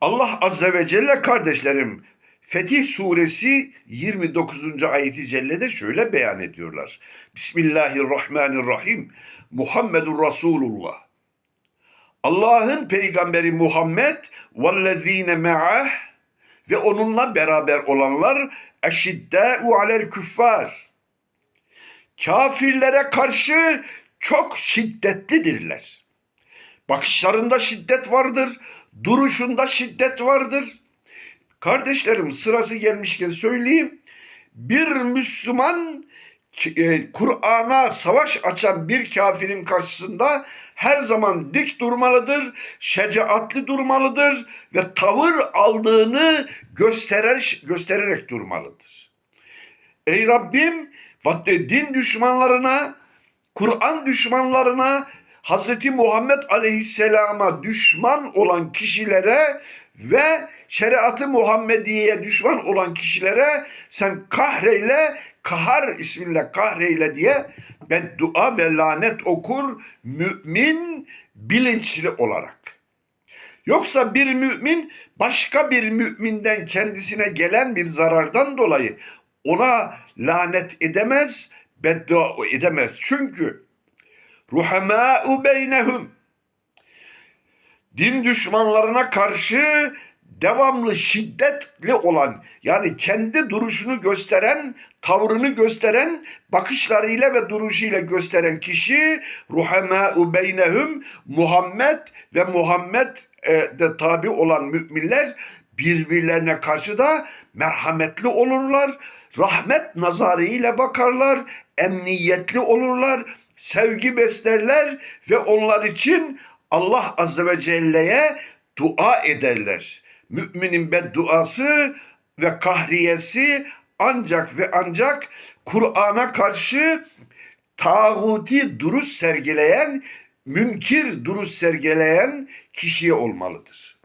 Allah Azze ve Celle kardeşlerim Fetih Suresi 29. ayeti cellede şöyle beyan ediyorlar. Bismillahirrahmanirrahim. Muhammedur Resulullah. Allah'ın peygamberi Muhammed vellezine me'ah ve onunla beraber olanlar eşiddâ'u alel küffar. Kafirlere karşı çok şiddetlidirler. Bakışlarında şiddet vardır, duruşunda şiddet vardır. Kardeşlerim sırası gelmişken söyleyeyim. Bir Müslüman e, Kur'an'a savaş açan bir kafirin karşısında her zaman dik durmalıdır, şecaatli durmalıdır ve tavır aldığını gösterer, göstererek durmalıdır. Ey Rabbim din düşmanlarına, Kur'an düşmanlarına, Hz. Muhammed Aleyhisselam'a düşman olan kişilere ve şeriatı Muhammediye'ye düşman olan kişilere sen kahreyle, kahar isminle kahreyle diye beddua ve lanet okur mümin bilinçli olarak. Yoksa bir mümin başka bir müminden kendisine gelen bir zarardan dolayı ona lanet edemez, beddua edemez. Çünkü ruhamâ'u beynehum. Din düşmanlarına karşı devamlı şiddetli olan yani kendi duruşunu gösteren, tavrını gösteren, bakışlarıyla ve duruşuyla gösteren kişi ruhamâ'u beynehum. Muhammed ve Muhammed e, de tabi olan müminler birbirlerine karşı da merhametli olurlar, rahmet nazarıyla bakarlar, emniyetli olurlar, sevgi beslerler ve onlar için Allah Azze ve Celle'ye dua ederler. Müminin bedduası ve kahriyesi ancak ve ancak Kur'an'a karşı tağuti duruş sergileyen, münkir duruş sergileyen kişiye olmalıdır.